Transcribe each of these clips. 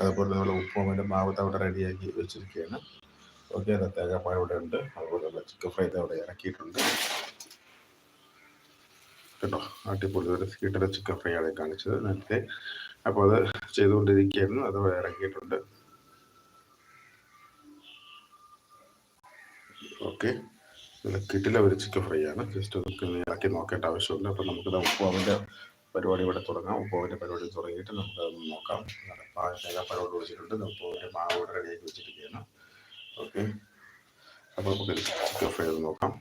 അതുപോലെ നമ്മൾ ഉപ്പും അതിന്റെ മാവ് അവിടെ റെഡിയാക്കി വെച്ചിരിക്കുകയാണ്. ഓക്കെ അത് തേങ്ങാപ്പാൽ ഇവിടെ ഉണ്ട്. അതുപോലെ നമ്മൾ ചിക്കൻ ഫ്രൈ അവിടെ ഇറക്കിയിട്ടുണ്ട്. കേട്ടോ അടിപൊളി ഒരു കിട്ടുന്ന ചിക്കൻ ഫ്രൈ ആണ് കാണിച്ചത് നേരത്തെ. അപ്പോൾ അത് ചെയ്തുകൊണ്ടിരിക്കുകയായിരുന്നു അത് ഇറങ്ങിയിട്ടുണ്ട് ഓക്കെ കിട്ടില്ല ഒരു ചിക്കൻ ഫ്രൈ ആണ്. ജസ്റ്റ് നമുക്ക് ഇളക്കി നോക്കേണ്ട ആവശ്യമുണ്ട്. അപ്പോൾ നമുക്കിത് ഉപ്പുമാവിന്റെ പരിപാടി ഇവിടെ തുടങ്ങാം. ഉപ്പോവിന്റെ പരിപാടി തുടങ്ങിയിട്ട് നമുക്ക് അത് നോക്കാം പരിപാടി വിളിച്ചിട്ടുണ്ട്. ഉപ്പോവിന്റെ മാവ് ഇവിടെ റെഡിയാക്കി വെച്ചിരിക്കുകയാണ്. ഓക്കെ അപ്പോൾ നമുക്ക് ചിക്കൻ ഫ്രൈ ഒന്ന് നോക്കാം.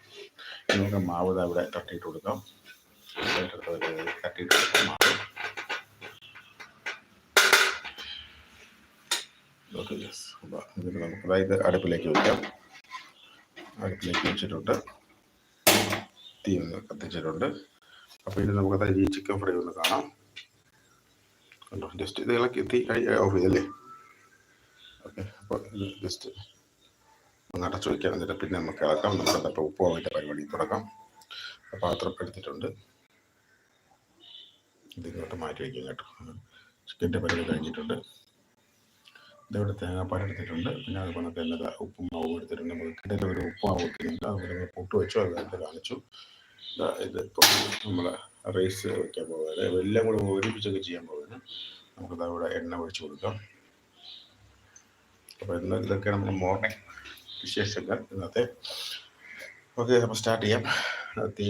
നമുക്ക് മാവ് അവിടെ തട്ടിയിട്ട് കൊടുക്കാം. തട്ടിയിട്ട് കൊടുക്കാം മാവ്. നമുക്ക് അതായത് അടുപ്പിലേക്ക് വെക്കാം. അടുപ്പിലേക്ക് വെച്ചിട്ടുണ്ട്. തീ കത്തിച്ചിട്ടുണ്ട്. അപ്പോൾ ഇനി നമുക്ക് തരി ചിക്കൻ ഫ്രൈ ഒന്ന് കാണാം. കണ്ടോ? ജസ്റ്റ് ഇത് ഇളക്കി തീ ഓഫ് ചെയ്തല്ലേ ഓക്കെ അപ്പോൾ ഇത് ജസ്റ്റ് ഒന്ന് അടച്ചു വയ്ക്കാം എന്നിട്ട് പിന്നെ നമുക്ക് ഇളക്കാം. നമ്മുടെ അപ്പോൾ ഉപ്പ് വാങ്ങിയിട്ട് പരിപാടി തുടക്കാം. പാത്രം എടുത്തിട്ടുണ്ട്. ഇതിങ്ങോട്ട് മാറ്റി വയ്ക്കാം കേട്ടോ. ചിക്കന്റെ പരിപാടി കഴിഞ്ഞിട്ടുണ്ട്. ഇതവിടെ തേങ്ങാപ്പാൽ എടുത്തിട്ടുണ്ട്. പിന്നെ അതുപോലെ തന്നെ ഉപ്പും മാവും എടുത്തിട്ടുണ്ട്. നമുക്ക് കിടയിൽ ഒരു ഉപ്പുമാവ് വെക്കുന്നുണ്ട് അതുപോലെ പൊട്ട് വെച്ചു അത് കാണിച്ചു. ഇത് ഇപ്പോൾ നമ്മൾ റൈസ് വയ്ക്കാൻ പോകുന്നത് എല്ലാം കൂടെ ഒരുമിച്ചൊക്കെ ചെയ്യാൻ പോകുന്നത് നമുക്കത് അവിടെ എണ്ണ ഒഴിച്ചു കൊടുക്കാം. അപ്പോൾ ഇന്ന് ഇതൊക്കെ നമ്മൾ മോർണിംഗ് വിശേഷങ്ങൾ ഇന്നത്തെ. ഓക്കെ അപ്പോൾ സ്റ്റാർട്ട് ചെയ്യാം. തീ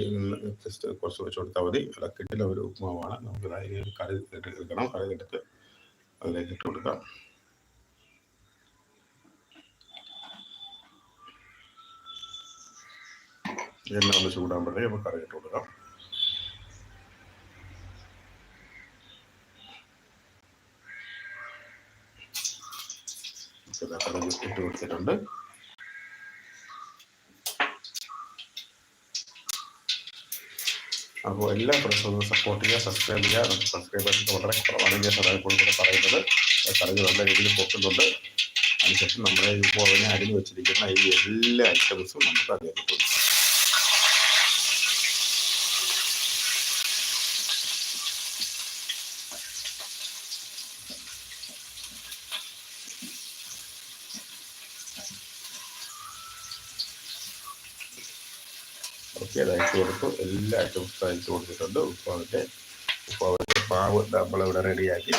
ജസ്റ്റ് കുറച്ച് വെച്ച് കൊടുത്താൽ മതി. ഇളക്കിട്ടില്ല ഒരു ഉപ്പുമാവാണ്. നമുക്ക് അതിന് കറി എടുക്കണം. കറി എടുത്ത് അതിലേക്ക് ഇട്ട് കൊടുക്കാം. എണ്ണ ഒന്ന് ചൂടാകുമ്പോഴേ നമുക്ക് കറി ഇട്ട് കൊടുക്കാം കറി ഇട്ട് കൊടുത്തിട്ടുണ്ട്. അപ്പോൾ എല്ലാ പ്രശ്നവും സപ്പോർട്ട് ചെയ്യുക സബ്സ്ക്രൈബ് ചെയ്യുക. സബ്സ്ക്രൈബേഴ്സ് വളരെ കുറവാണ് ഞാൻ സദാപ്പോഴും കൂടെ പറയുന്നത്. കറികൾ നല്ല രീതിയിൽ പൊട്ടുന്നുണ്ട്. അതിനുശേഷം നമ്മുടെ ഇപ്പോൾ അതിനെ അരിഞ്ഞ് വെച്ചിരിക്കുന്ന ഈ എല്ലാ ഐറ്റംസും നമുക്ക് അതിലേക്ക് കൊടുക്കാം. ഓക്കെ അത് അയച്ചു കൊടുത്തു. എല്ലാ ഐറ്റംസും അയച്ചു കൊടുത്തിട്ടുണ്ട്. ഉപ്പാവിന്റെ ഉപ്പാവിന്റെ പാവ് നമ്മളിവിടെ റെഡിയാക്കി.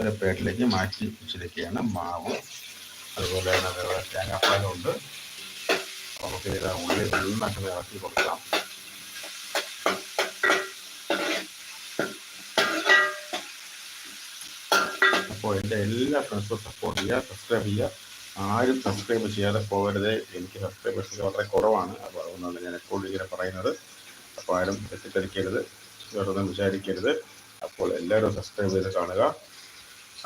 ഒരു പ്ലേറ്റിലേക്ക് മാറ്റി വെച്ചിരിക്കുകയാണ്. മാവ് അതുപോലെ തന്നെ വേറെ തേങ്ങാപ്പാലും ഉണ്ട്. നമുക്ക് ഇത് ഉള്ളിൽ നന്നായിട്ട് ഇറക്കി കൊടുക്കാം. അപ്പോൾ എന്റെ എല്ലാ ഫ്രണ്ട്സും സപ്പോർട്ട് ചെയ്യുക സബ്സ്ക്രൈബ് ചെയ്യുക. ആരും സബ്സ്ക്രൈബ് ചെയ്യാതെ പോകരുത്. എനിക്ക് സബ്സ്ക്രൈബേഴ്സ് വളരെ കുറവാണ്. അപ്പോൾ അതുകൊണ്ടാണ് ഞാൻ എപ്പോഴും ഇങ്ങനെ പറയുന്നത്. അപ്പോൾ ആരും തെറ്റിദ്ധരിക്കരുത്. വേറൊന്നും വിചാരിക്കരുത്. അപ്പോൾ എല്ലാവരും സബ്സ്ക്രൈബ് ചെയ്ത് കാണുക.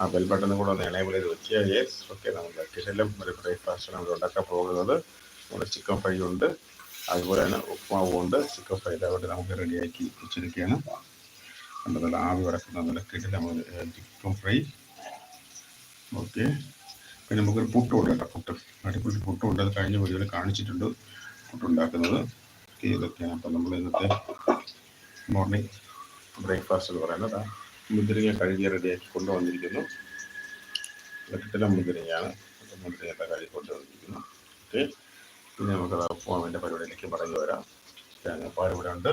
ആ ബെൽ ബട്ടണും കൂടെ ഒന്ന് എണേബിൾ ചെയ്ത് യെസ് ഓക്കെ നമ്മുടെ കിച്ചനിലും ഒരു ബ്രേക്ക്ഫാസ്റ്റ് നമ്മൾ ഉണ്ടാക്കാൻ പോകുന്നത്. നമ്മുടെ ചിക്കൻ ഫ്രൈ ഉണ്ട്. അതുപോലെ തന്നെ ഉപ്മാവും ഉണ്ട്. ചിക്കൻ ഫ്രൈ അതുകൊണ്ട് നമുക്ക് റെഡിയാക്കി വെച്ചിരിക്കുകയാണ്. നല്ല ആവി വറക്കുന്ന നല്ല കിച്ചൻ നമ്മൾ ചിക്കൻ ഫ്രൈ ഓക്കെ പിന്നെ നമുക്കൊരു പുട്ടുണ്ട് കേട്ടോ പുട്ട്. അടിപൊളി പുട്ടുണ്ട് അത് കഴിഞ്ഞ വീഡിയോയിൽ കാണിച്ചിട്ടുണ്ട്. പുട്ടുണ്ടാക്കുന്നത് ഇതൊക്കെയാണ്. അപ്പം നമ്മൾ ഇന്നത്തെ മോർണിംഗ് ബ്രേക്ക്ഫാസ്റ്റ് എന്ന് പറയുന്നത് മുന്തിരിങ്ങ കഴുകി റെഡിയാക്കി കൊണ്ടുവന്നിരിക്കുന്നു. വെട്ടിട്ടില്ല മുന്തിരിങ്ങയാണ് മുന്തിരിങ്ങത്തെ കഴുകി കൊണ്ടുവന്നിരിക്കുന്നു. ഓക്കെ. പിന്നെ നമുക്കത് ഉപ്പുമാവിന്റെ പരിപാടിയിലേക്ക് പറഞ്ഞു വരാം. തേങ്ങാപ്പാൽ ഇവിടെ ഉണ്ട്.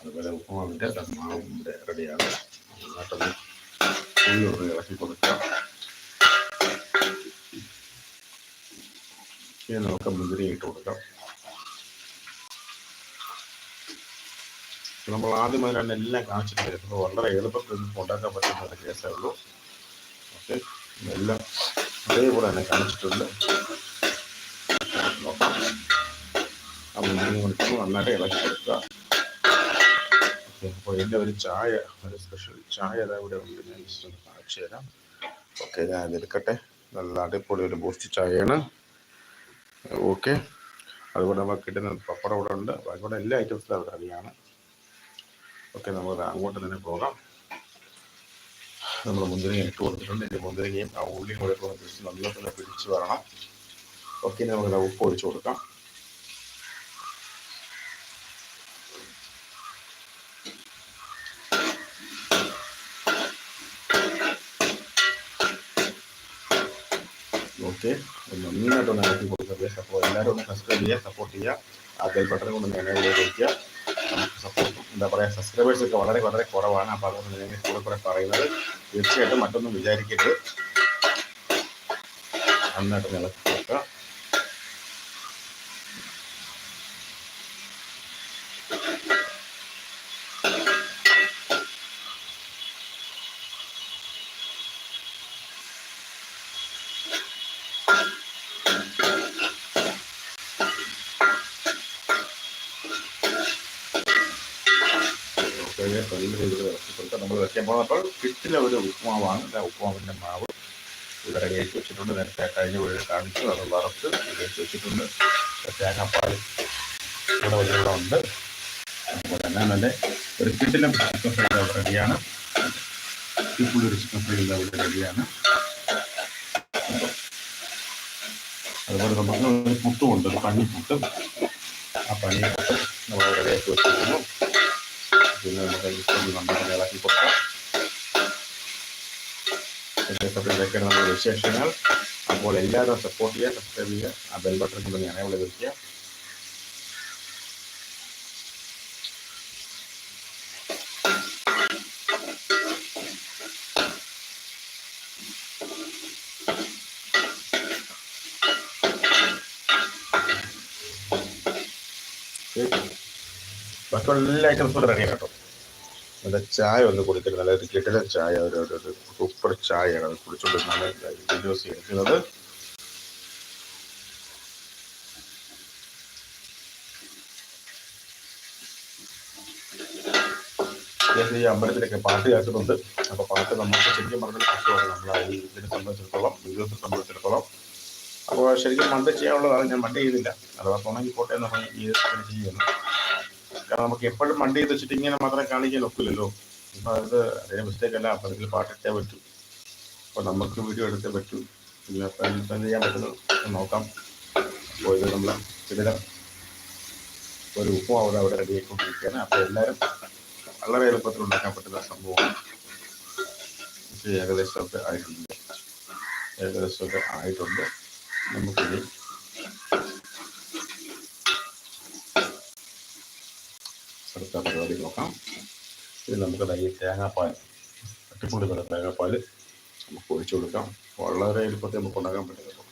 അതുപോലെ ഉപ്പുമാവിന്റെ മാവും ഇവിടെ റെഡിയാണ് നന്നായിട്ടൊന്ന് ഉള്ളി ഇളക്കി കൊടുക്കാം. ഇനി നമുക്ക് മുന്തിരി ഇട്ട് കൊടുക്കാം. നമ്മൾ ആദ്യം അതിനാണ് എല്ലാം കാണിച്ചിട്ട് വരുന്നത് വളരെ എളുപ്പത്തിൽ ഉണ്ടാക്കാൻ പറ്റുന്ന ഒരു കേസേ ഉള്ളൂ. ഓക്കെ. എല്ലാം അതേപോലെ തന്നെ കാണിച്ചിട്ടുണ്ട്. ആ മുന്തിരി കൊടുത്ത് നന്നായിട്ട് ഇളക്കി കൊടുക്കുക. അപ്പോൾ എന്റെ ഒരു ചായ ഒരു സ്പെഷ്യൽ ചായ അതാ ഇവിടെ ഉണ്ട്. ഞാൻ കാണിച്ചു തരാം. ഓക്കെ ഞാൻ എടുക്കട്ടെ നല്ല അടിപൊളി ഒരു ബൂസ്റ്റ് ചായയാണ്. ഓക്കെ. അതുകൊണ്ട് നമുക്ക് കിട്ടുന്ന പപ്പടം ഇവിടെ ഉണ്ട്. അതുകൊണ്ട് എല്ലാ ഐറ്റംസും അവിടെ റെഡിയാണ്. ഓക്കെ നമുക്ക് അങ്ങോട്ട് തന്നെ പോകാം. നമ്മൾ മുന്തിരിങ്ങ ഇട്ട് കൊടുത്തിട്ടുണ്ട്. ഇതിന്റെ മുന്തിരിങ്ങയും ആ ഉള്ളിയും കൂടെ തന്നെ പിടിച്ച് വരണം. ഓക്കെ നമുക്ക് ഉപ്പ് ഒഴിച്ചു കൊടുക്കാം. ഓക്കെ നന്നായിട്ടൊന്ന് ഇളക്കി കൊടുക്കുക അപ്പോൾ എല്ലാവരും ഒന്ന് സബ്സ്ക്രൈബ് ചെയ്യുക സപ്പോർട്ട് ചെയ്യുക. ആ ബെൽ ബട്ടൺ കൊണ്ട് എനേബിൾ വയ്ക്കുക നമുക്ക് സപ്പോർട്ട് എന്താ പറയുക സബ്സ്ക്രൈബേഴ്സ് ഒക്കെ വളരെ വളരെ കുറവാണ്. അപ്പോൾ അതുകൊണ്ട് നിങ്ങൾ കൂടെ കൂടെ പറയുന്നത് തീർച്ചയായിട്ടും മറ്റൊന്നും വിചാരിക്കരുത്. നന്നായിട്ട് ഇളക്കി കൊടുക്കുക കഴിഞ്ഞ നല്ല രീതിയിൽ നമ്മൾ വെക്കാൻ പോകുന്നപ്പോൾ കിട്ടില്ല ഒരു ഉപ്പുമാവാണ്. ആ ഉപ്പുമാവിന്റെ മാവ്. ഇവിടെ റെഡിയാക്കി വെച്ചിട്ടുണ്ട്. നേരത്തെ കഴിഞ്ഞ വീട് കാണിച്ചു. അത് വറുത്ത് റെഡിയാക്കി വെച്ചിട്ടുണ്ട്. തേങ്ങാപ്പാൽ ഇവിടെ ഇവിടെ ഉണ്ട് അപ്പോൾ തന്നെ നല്ല ഒരു കിട്ടിലും ചിക്കൻ ഫ്രൈ റെഡിയാണ്. ഇപ്പോൾ ഒരു ചിക്കൻ ഫ്രൈ അവിടെ റെഡിയാണ്. അതുപോലെ നമുക്ക് ഒരു പുട്ടുമുണ്ട്. ഒരു പണിപ്പുട്ട് ആ പണിപ്പുട്ട് നമ്മൾ റെഡിയാക്കി വെച്ചിരിക്കുന്നു. പിന്നെ നമുക്ക് ഇഷ്ടം നന്നായി ഇളക്കി കൊടുക്കാം ഇതൊക്കെയാണ് നമ്മുടെ വിശേഷങ്ങൾ അപ്പോൾ എല്ലാവരും സപ്പോർട്ട് ചെയ്യുക സബ്സ്ക്രൈബ് ചെയ്യുക ആ ബെൽ ബട്ടൺ കൊണ്ട് ഞാൻ ഇവിടെ വയ്ക്കുക ബാക്കിയുള്ള എല്ലാ ഐറ്റംസും റെഡിയാണ് കേട്ടോ. നല്ല ചായ ഒന്ന് കുടിക്കരുത് നല്ല ഒരു ചായ സൂപ്പർ ചായയാണ് അത് കുടിച്ചുകൊണ്ടിരുന്നത് വീഡിയോസ് എടുക്കുന്നത് ഈ അമ്പലത്തിലൊക്കെ പാട്ട് കേൾക്കുന്നുണ്ട് അപ്പൊ പാട്ട് നമുക്ക് ശരിക്കും പറഞ്ഞ പ്രശ്നമാണ് നമ്മൾ ഇതിനെ സംബന്ധിച്ചിടത്തോളം വീഡിയോസിനെ സംബന്ധിച്ചിടത്തോളം. അപ്പോൾ ശരിക്കും മണ്ട് ചെയ്യാനുള്ളതാണ്. ഞാൻ മണ്ട് ചെയ്തില്ല. അഥവാ തുണങ്ങി പോട്ടെ എന്ന് പറഞ്ഞ് ഈ ചെയ്യുന്നു. കാരണം നമുക്ക് എപ്പോഴും മണ്ടി ചെയ്ത് വെച്ചിട്ട് ഇങ്ങനെ മാത്രം കാണിക്കാൻ ഒക്കില്ലല്ലോ. അപ്പൊ അത് അതിന് മിസ്റ്റേക്ക് അല്ല. അപ്പൊ അതിൽ പാട്ടിട്ടേ പറ്റൂ. അപ്പൊ നമുക്ക് വീഡിയോ എടുത്തേ പറ്റൂ. ഇല്ല അപ്പൊ എന്ത് ചെയ്യാൻ പറ്റുന്നത് നോക്കാം. അപ്പോൾ ഇത് നമ്മൾ ഇതിന് ഒരു ഉപ്പും അവിടെ അവിടെ റെഡി ആയിക്കൊണ്ടിരിക്കുകയാണ്. അപ്പൊ എല്ലാവരും വളരെ എളുപ്പത്തിൽ ഉണ്ടാക്കാൻ പറ്റുന്ന സംഭവമാണ്. ഏകദേശമൊക്കെ ആയിട്ടുണ്ട്. ഏകദേശമൊക്കെ ആയിട്ടുണ്ട്. നമുക്കിനി അടുത്ത പരിപാടി നോക്കാം. ഇത് നമുക്ക് തൈ തേങ്ങാപ്പാൽ അട്ടിപ്പൊളി പോലെ തേങ്ങാപ്പാൽ നമുക്ക് ഒഴിച്ചു കൊടുക്കാം. വളരെ എളുപ്പത്തിൽ നമുക്ക് ഉണ്ടാക്കാൻ പറ്റും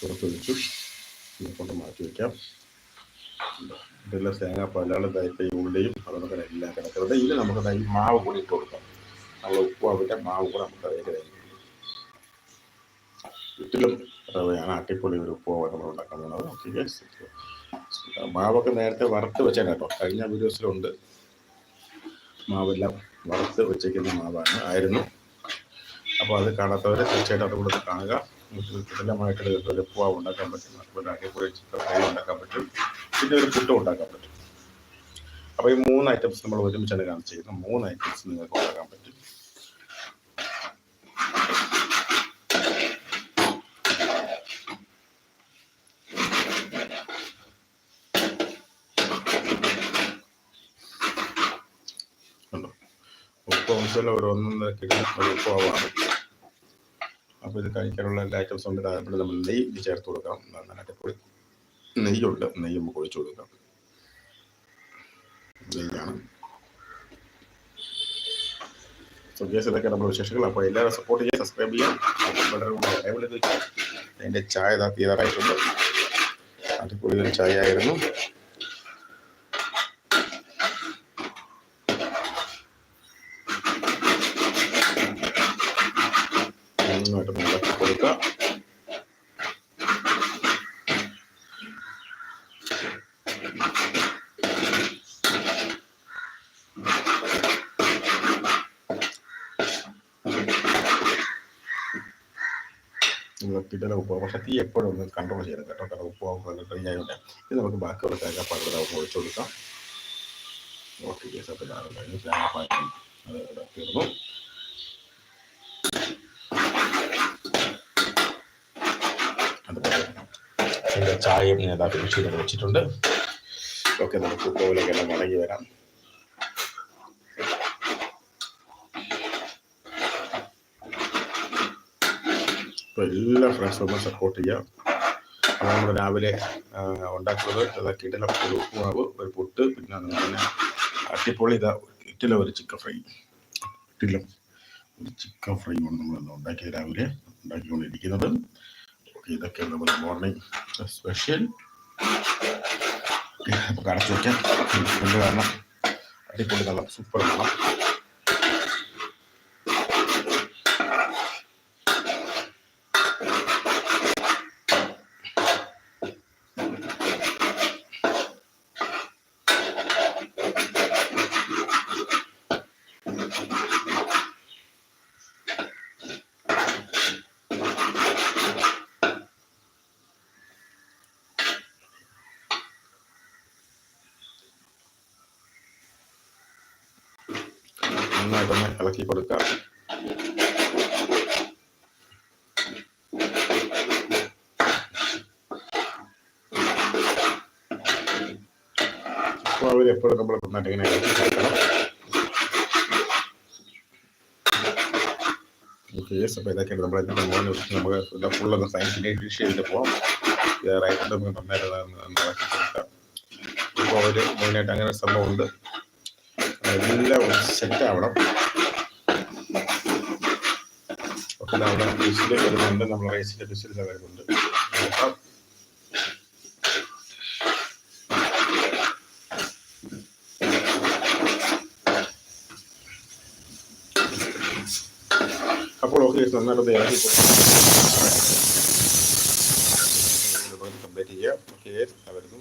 പുറത്തൊഴിച്ചു കൊണ്ട് മാറ്റി വയ്ക്കാം ഇതെല്ലാം തേങ്ങാപ്പാലാണ്. ദായിപ്പം ഈ ഉള്ളിയും അതൊക്കെ എല്ലാം കിടക്കുന്നത്. ഇതിൽ നമുക്ക് തൈ മാവ് കൂടി ഇട്ട് കൊടുക്കാം. നമ്മൾ ഉപ്പ് അവിടെ മാവ് കൂടെ നമുക്ക് അതിലേക്ക് ചുറ്റിലും റവയാണ് അട്ടിപ്പൊളി ഒരു ഉപ്പ് നമ്മൾ ഉണ്ടാക്കാൻ പോകുന്നത് ഓക്കെ മാവൊക്കെ നേരത്തെ വറുത്ത് വെച്ചാൽ കേട്ടോ. കഴിഞ്ഞ വീഡിയോസിലുണ്ട്. മാവെല്ലാം വറുത്ത് വെച്ചേക്കുന്ന മാവാണ്. ആയിരുന്നു. അപ്പോൾ അത് കാണാത്തവരെ തീർച്ചയായിട്ടും അത് കൂടെ കാണുക. വിപുലമായിട്ട് ഒരു പൂവ ഉണ്ടാക്കാൻ പറ്റും അതുപോലെ അടിപൊളി ഫ്രൈ ഉണ്ടാക്കാൻ പറ്റും പിന്നെ ഒരു പുട്ടും ഉണ്ടാക്കാൻ പറ്റും. അപ്പോൾ ഈ മൂന്ന് ഐറ്റംസ് നമ്മൾ ഒരുമിച്ചാണ് കാണിച്ചിരിക്കുന്നത് മൂന്ന് ഐറ്റംസ് നിങ്ങൾക്ക് ഉണ്ടാക്കാൻ പറ്റും ഉണ്ടോ ഒരു ഒന്നൊന്നര കിലോ അപ്പോൾ ഇത് കഴിക്കാനുള്ള എല്ലാ ഐറ്റംസും ഉണ്ട് അതേപോലെ നമ്മൾ നെയ്യ് ചേർത്ത് കൊടുക്കാം. നന്നായിട്ട് പൊടി നെയ്യുണ്ട്. നെയ്യ് നമുക്ക് ഒഴിച്ചു കൊടുക്കാം. നെയ്യാണ്. സോ നമ്മുടെ വിശേഷങ്ങൾ. അപ്പോൾ എല്ലാവരും സപ്പോർട്ട് ചെയ്യാൻ സബ്സ്ക്രൈബ് ചെയ്യാം വളരെ അതിന്റെ ചായ ഇതാ തീരാറായിട്ടുണ്ട്. അടിപൊളി ചായ ആയിരുന്നു നന്നായിട്ട് ഇളക്കി കൊടുക്കുക കിട്ടുന്ന ഉപ്പ് പക്ഷെ തീ എപ്പോഴും ഒന്ന് കൺട്രോൾ ചെയ്യണം കേട്ടോ. കാരണം ഉപ്പ് ഡ്രൈ ആയതുകൊണ്ട് ഇത് നമുക്ക് ബാക്കിയുള്ള തേങ്ങ കൂടെ നമുക്ക് ഒഴിച്ചു കൊടുക്കാം. ഓക്കെ കേസ് അപ്പോൾ ഞാൻ കഴിഞ്ഞു തേങ്ങാപ്പാൽ അത് തീർന്നു അതുപോലെ ചായയും ചെയ്ത് വെച്ചിട്ടുണ്ട്. ഓക്കെ നമുക്ക് ഉപ്പോയിലേക്കെല്ലാം മടങ്ങി വരാം. അപ്പോൾ എല്ലാ ഫ്രണ്ട്സും സപ്പോർട്ട് ചെയ്യാം. നമ്മൾ രാവിലെ ഉണ്ടാക്കുന്നത്. അതാ കിടല ഒരു ഉപ്പുമാവ് ഒരു പുട്ട് പിന്നെ അതുപോലെ തന്നെ അട്ടിപ്പൊളി ഇതാ ഇട്ടില ഒരു ചിക്കൻ ഫ്രൈ ഇട്ടില ഒരു ചിക്കൻ ഫ്രൈ ആണ് നമ്മൾ ഉണ്ടാക്കിയത് രാവിലെ. ഉണ്ടാക്കിക്കൊണ്ടിരിക്കുന്നത്. ഓക്കെ ഇതൊക്കെയാണ് നമ്മുടെ മോർണിംഗ് സ്പെഷ്യൽ അപ്പോൾ കടച്ചു വയ്ക്കാം കാരണം അടിപൊളി നല്ല സൂപ്പർ മണം നന്നായിട്ടൊന്ന് ഇളക്കി കൊടുക്കാം അപ്പോൾ അവർ എപ്പോഴും നമ്മൾ നന്നായിട്ട് ഇങ്ങനെ ഇളക്കി കൊടുക്കണം ഓക്കെ യെസ് അപ്പോൾ ഇതൊക്കെയാണ് നമ്മൾ ഇന്നത്തെ മോർണിംഗ് വെച്ചിട്ട് നമുക്ക് എല്ലാം ഫുള്ളൊന്ന് സയൻസിന്റെ ഫിനിഷ് ചെയ്തിട്ട് പോവാം ഇതായിട്ട് നമുക്ക് നന്നായിട്ട് ഒന്ന് ഒന്ന് ഇളക്കി കൊടുക്കാം ഇപ്പോൾ അവർ മെയിനായിട്ട് അങ്ങനെ ഒരു സംഭവമുണ്ട് എല്ലാം സെറ്റ് ആവണം. നമ്മുടെ ഫിഷിൽ വരുന്നുണ്ട്. നമ്മൾ റൈസിന്റെ ഫിഷിൽ വരുന്നുണ്ട്. അപ്പോൾ ഓക്കെ നന്നായിട്ട് ഇറങ്ങി കംപ്ലീറ്റ് ചെയ്യാം. ഓക്കെ വരുന്നു.